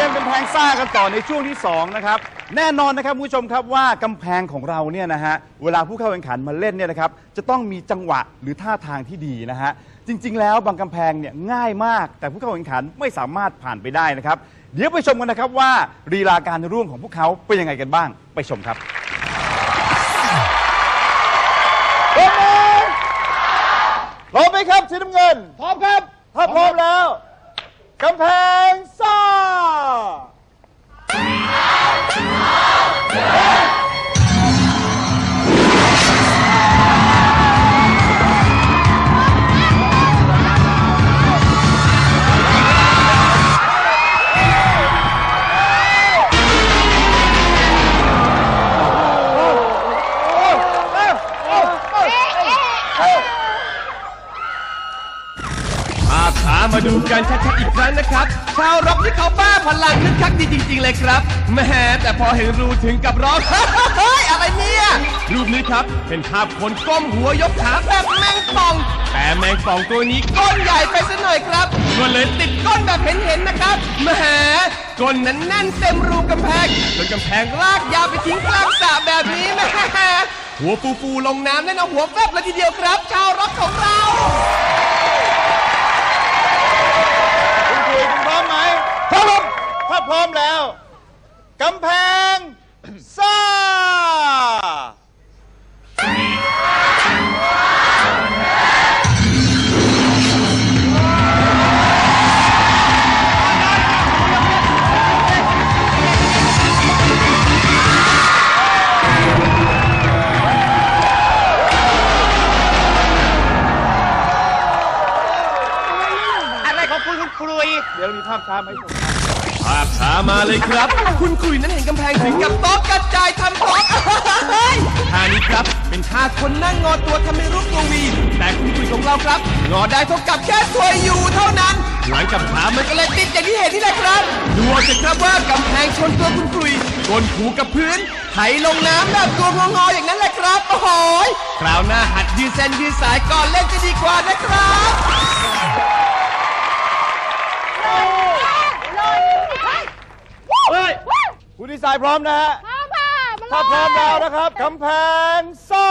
กมกำแพงซ่ากันต่อในช่วงที่ 2 นะครับ แน่นอนนะครับคุณผู้ชมครับว่ากำแพงของเราเนี่ยนะฮะเวลาผู้เข้าแข่งขันมาเล่นเนี่ยนะครับจะต้องมีจังหวะหรือท่าทางที่ดีนะฮะจริง ๆ แล้วบางกำแพงเนี่ยง่ายมาก แต่ผู้เข้าแข่งขันไม่สามารถผ่านไปได้นะครับ เดี๋ยวไปชมกันนะครับว่าลีลาการร่วงของพวกเขาเป็นยังไงกันบ้าง ไปชมครับพร้อมไหมครับสีน้ำเงิน พร้อมครับ ถ้าพร้อมแล้วกำแพงซ่า มาดูกันชัดๆอีกครั้งนะครับ ชาว พลังคึกคักดีจริง ๆ เลยครับแหม่แต่พอเห็นรูถึงกับร้อง เฮ้ยอะไรเนี่ยรูปนี้ครับเป็นภาพคนก้มหัวยกขาแบบแมงป่อง แต่แมงป่องตัวนี้ก้นใหญ่ไปซะหน่อยครับก็เลยติดก้นแบบเห็นๆนะครับแหมก้นนั้นแน่นเต็มรูกำแพงจนกำแพงลากยาวไปทิ้งกลางสระแบบนี้แหม่หัวฟูๆลงน้ำแน่นอาหัวแฟบเลยทีเดียวครับ ชาวร็อกของเรา พร้อมแล้วกำแพงซ่าอะไรของคุณคุณครุยเดี๋ยวมีภาพช้าไหมาให้ชมภาพช้ามาเลยครับ คุณคุยนั้นเห็นกำแพงถึงกับโต๊ะกระจายทำโต๊ะเฮ้ยท่านี้ครับ เป็นท่าคนนั่งงอตัวทำเป็นรูปตัววี แต่คุณคุยของเราครับ งอได้เท่ากับแค่ตัวอยู่เท่านั้น หลังกับขามันก็เลยติดอย่างที่เห็นนี่แหละครับดูเอาเถอะครับว่ากำแพงชนตัวคุณคุยก้นถูกับพื้นไถลงน้ำแบบตัวงอๆอย่างนั้นแหละครับโอ้โหคราวหน้าหัดยืดเส้นยืดสายก่อนเล่นจะดีกว่านะครับ คุณดีไซน์พร้อมนะฮะ พร้อมค่ะมาเลยถ้าพร้อมแล้วนะครับกำแพงซ่า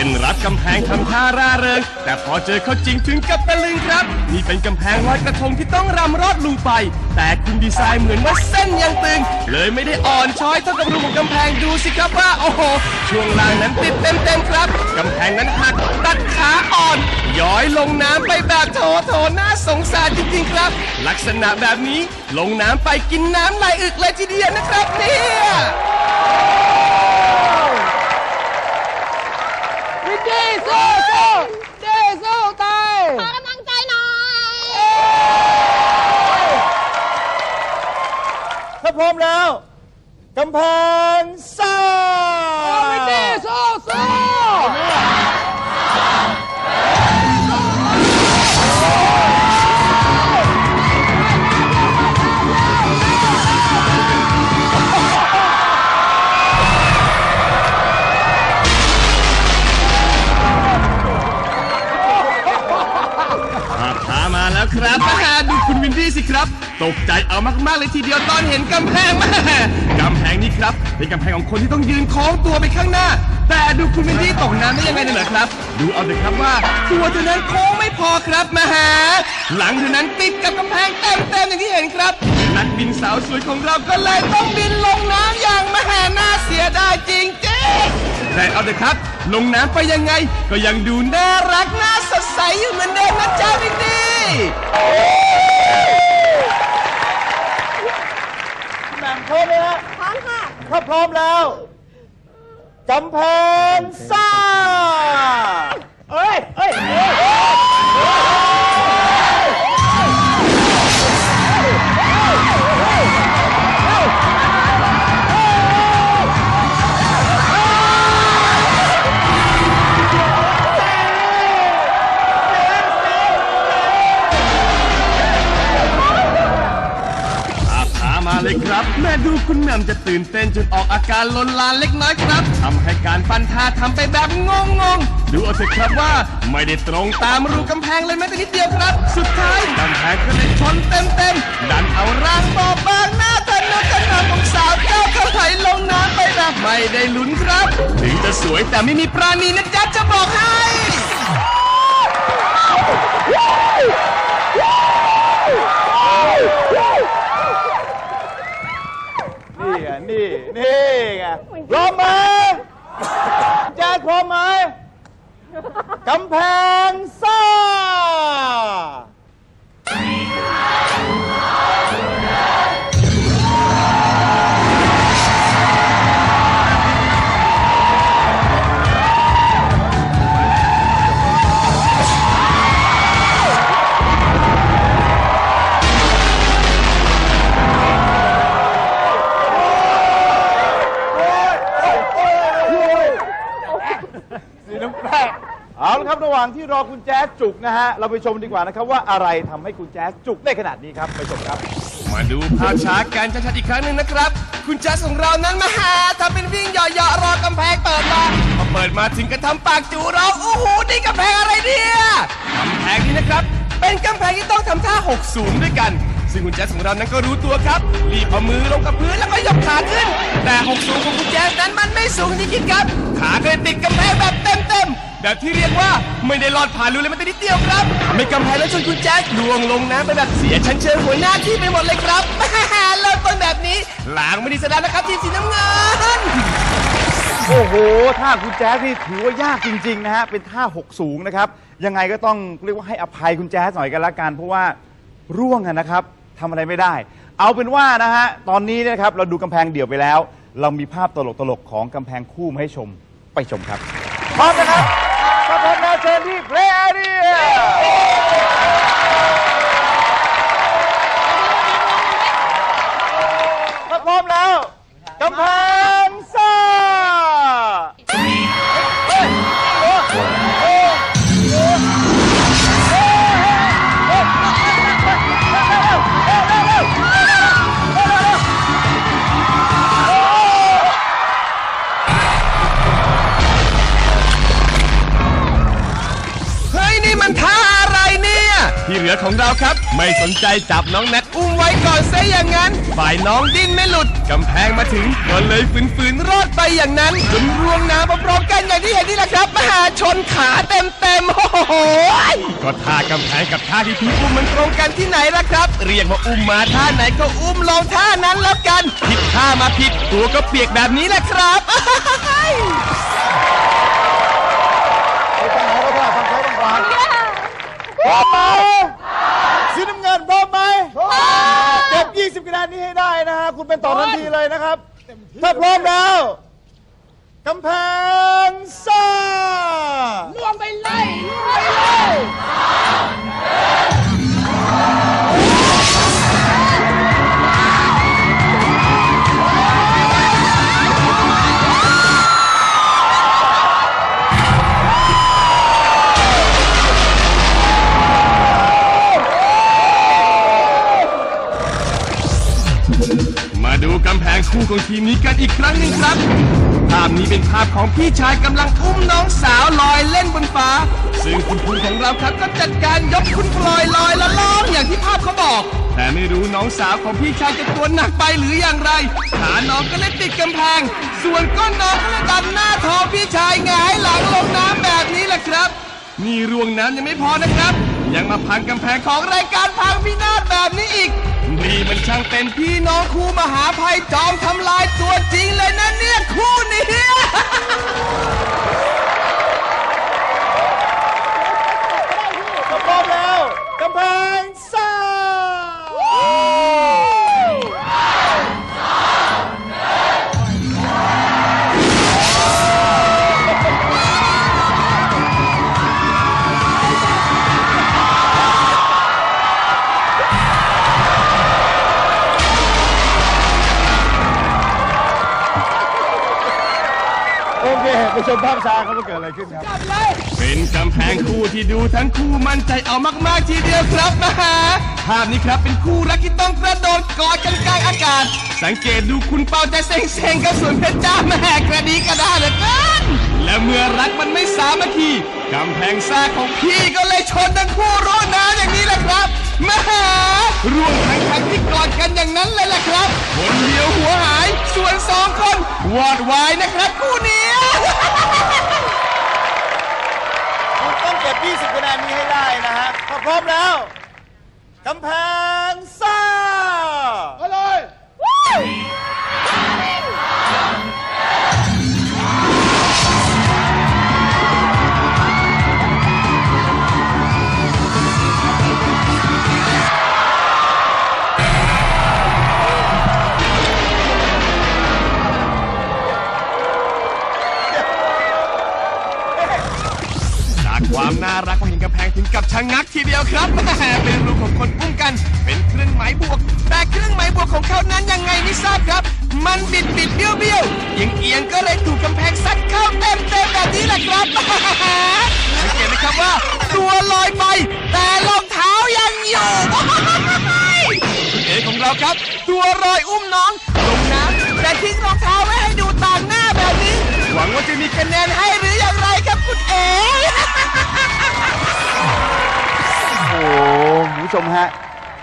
เป็นรัดกำแพงทำท่าร่าเริง แต่พอเจอเขาจริงถึงกับตะลึงครับ นี่เป็นกำแพงลอยกระทงที่ต้องรำรอดลุงไป แต่คุณดีไซน์เหมือนว่าเส้นยังตึง เลยไม่ได้อ่อนช้อยเท่ากับรูของกำแพงดูสิครับว่าโอ้โห ช่วงล่างนั้นติดเต็มๆครับกำแพงนั้นหักตัดขาอ่อน ย้อยลงน้ำไปแบบโถโถน่าสงสารจริงๆครับ ลักษณะแบบนี้ลงน้ำไปกินน้ำลายอึกเลยทีเดียวนะครับเนี่ย วินดี้สู้สู้ดี้สู้ตายขอกำลังใจหน่อยถ้าพร้อมแล้วกำแพงซ่าวินดี้สู้สู้ ครับ ตกใจเอามากๆเลยทีเดียวตอนเห็นกำแพงแม่กำแพงนี้ครับ เป็นกำแพงของคนที่ต้องยืนโค้งตัวไปข้างหน้า แต่ดูคุณวินดี้ตกน้ำได้ยังไงเนี่ยเหรอครับ ดูเอาเถอะครับว่าตัวเท่านั้นโค้งไม่พอครับมาหาหลังเท่านั้นติดกับกำแพงเต็มๆอย่างที่เห็นครับ นักบินสาวสวยของเราก็เลยต้องบินลงน้ำอย่างมหาน่าเสียดายจริงๆแต่เอาเถอะครับ ลงน้ำไปยังไง ก็ยังดูน่ารักน่าสดใสอยู่เหมือนเดิมนะจ๊ะวินดี้ แหม่ม พร้อมไหมฮะพร้อมค่ะ ถ้าพร้อมแล้วกำแพงซ่าเอ้ยเอ้ยเอ้ย คุณแหม่มจะตื่นเต้นจนออกอาการลนลานเล็กน้อยครับทำให้การปั้นท่าทำไปแบบงงๆดูเอาเถอะครับว่าไม่ได้ตรงตามรูกำแพงเลยแม้แต่นิดเดียวครับ สุดท้ายกำแพงก็เลยชนเต็มๆดันเอาร่างบอบบางหน้าทะนุถนอมของสาวเจ้าก็ไหลลงน้ำไปแบบไม่ได้ลุ้นครับ ถึงจะสวยแต่ไม่มีปราณีนะจ๊ะจะบอกให้ นี่ไงนี่ นี่ไงพร้อมไหมแจ๊ดพร้อมไหมกำแพงซ่า ว่างที่รอคุณแจ๊สจุกนะฮะ เราไปชมดีกว่านะครับว่าอะไรทำให้คุณแจ๊สจุกได้ขนาดนี้ครับ ไปชมครับ มาดูภาพช้ากันชัดๆอีกครั้งหนึ่งนะครับ คุณแจ๊สของเรานั้นมาหาทำเป็นวิ่งเหยาะๆรอกำแพงเปิดมาพอเปิดมาถึงกระทำปากจูเราโอ้โหนี่กำแพงอะไรเนี่ยกำแพงนี้นะครับ เป็นกำแพงที่ต้องทำท่าหกสูงด้วยกัน ซึ่งคุณแจ๊สของเรานั้นก็รู้ตัวครับ รีบเอามือลงกับพื้นแล้วก็ยกขาขึ้น แต่หกสูงของคุณแจ๊สนั้นมันไม่สูงที่คิดครับ ขาก็เลยติดกำแพง แบบที่เรียกว่าไม่ได้ลอดผ่านรูเลยแม้แต่นิดเดียวครับไม่กำแพงแล้วจนคุณแจ๊สลวงลงน้ำไปแบบเสียชั้นเชิงหัวหน้าที่ไปหมดเลยครับแม่เริ่มต้นแบบนี้ล้างไม่ดีซะแล้วนะครับทีมสีน้ำเงิน โอ้โห ท่าคุณแจ๊สนี่ถือว่ายากจริง ๆ นะฮะ เป็นท่าหกสูงนะครับ ยังไงก็ต้องเรียกว่าให้อภัยคุณแจ๊สหน่อยกันละกัน เพราะว่าร่วงอะนะครับทำอะไรไม่ได้ เอาเป็นว่านะฮะ ตอนนี้นะครับ เราดูกำแพงเดี่ยวไปแล้ว เรามีภาพตลกๆ ของกำแพงคู่มาให้ชม ไปชมครับ พร้อมนะครับ เชิญที่เพลย์แอเรียถ้าพร้อมแล้วกำแพง ของเราครับ ไม่สนใจจับน้องแนทอุ้มไว้ก่อนซะอย่างนั้น ฝ่ายน้องดิ้นไม่หลุดกำแพงมาถึงก็เลยฝืนๆรอดไปอย่างนั้นจนร่วงน้ำพร้อมๆกันอย่างที่เห็นนี่แหละครับมหาชนขาเต็มๆโอ้โหก็ท่ากำแพงกับท่าที่พี่อุ้มมันตรงกันที่ไหนล่ะครับ เรียกว่าอุ้มมาท่าไหนก็อุ้มลงท่านั้นแล้วกันผิดท่ามาผิดตัวก็เปียกแบบนี้แหละครับ ไอ้ปัญหาเราค่ะฟังใช้ฟังขวาพร้อมไหมสีน้ำเงินพร้อมไหมเก็บ 20คะแนนนี้ให้ได้นะฮะ คุณ เป็นต่อทันทีเลยนะครับ ถ้าพร้อมแล้วกำแพงซ่าล่วงไปเลยล่วงไปเลย คู่ของทีมนี้กันอีกครั้งหนึ่งครับ ภาพนี้เป็นภาพของพี่ชายกำลังอุ้มน้องสาวลอยเล่นบนฟ้า ซึ่งคุณครูของเราครับก็จัดการยกคุณพลอยลอยละล่องอย่างที่ภาพเขาบอก แต่ไม่รู้น้องสาวของพี่ชายจะตัวหนักไปหรืออย่างไร ขาน้องก็เลยติดกำแพง ส่วนก้นน้องก็เลยดันหน้าท้องพี่ชายหงายหลังลงน้ำแบบนี้แหละครับนี่รวงน้ำยังไม่พอนะครับ ยังมาพังกำแพงของรายการพังพินาศแบบนี้อีก ช่างเป็นพี่น้องคู่มหาภัยจอมทำลายตัวจริงเลยนะเนี่ยคู่นี้ ชมภาพช้าครับว่าเกิดอะไรขึ้นครับ เป็นกำแพงคู่ที่ดูทั้งคู่มั่นใจเอามากๆทีเดียวครับนะฮะภาพนี้ครับเป็นคู่รักที่ต้องกระโดดกอดกันกลางอากาศ สังเกตดูคุณเปาใจเซ็งๆกับส่วนเพชรจ้าแม่กระดีกระดาเหลือเกินและเมื่อรักมันไม่สามัคคีกำแพงซ่าของพี่ก็เลยชนทั้งคู่รู้น้ำอย่างนี้แหละครับแม่ ร่วมแข่งทั้งที่กอดกันอย่างนั้นเลยแหละครับ คนเดียวหัวหาย ส่วนสองคนวอดวายนะครับคู่นี้คุณต้องเก็บ 20คะแนนนี้ให้ได้นะฮะถ้าพร้อมแล้วกำแพง กับชะงักทีเดียวครับแหมเป็นรูปของคนอุ้มกัน เป็นเครื่องหมายบวก แต่เครื่องหมายบวกของเขานั้นยังไงไม่ทราบครับ มันบิดบิดเบี้ยวเบี้ยวเอียงเอียงก็เลยถูกกำแพงซัดเข้าเต็มเต็มแบบนี้แหละครับสังเกตไหมครับว่า ตัวลอยไป แต่รองเท้ายังอยู่คุณเอของเราครับ ตัวรอยอุ้มน้องลงน้ำแต่ทิ้งรองเท้าไว้ให้ดูต่างหน้าแบบนี้ หวังว่าจะมีคะแนนให้หรืออย่างไรครับคุณเอ๋ หคุณผู้ชมฮะ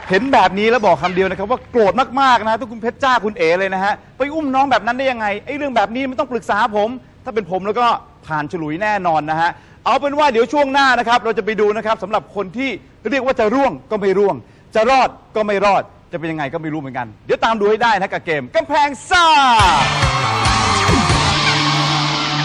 เห็นแบบนี้แล้วบอกคำเดียวนะครับว่าโกรธมากๆนะทุกคุณเพชรจ้าคุณเอ๋เลยนะฮะ ไปอุ้มน้องแบบนั้นได้ยังไงไอ้เรื่องแบบนี้มันต้องปรึกษาผม ถ้าเป็นผมแล้วก็ผ่านฉลุยแน่นอนนะฮะ เอาเป็นว่าเดี๋ยวช่วงหน้านะครับ เราจะไปดูนะครับสำหรับคนที่เรียกว่าจะร่วงก็ไม่ร่วง จะรอดก็ไม่รอดจะเป็นยังไงก็ไม่รู้เหมือนกัน เดี๋ยวตามดูให้ได้นะกับเกมกำแพงซ่า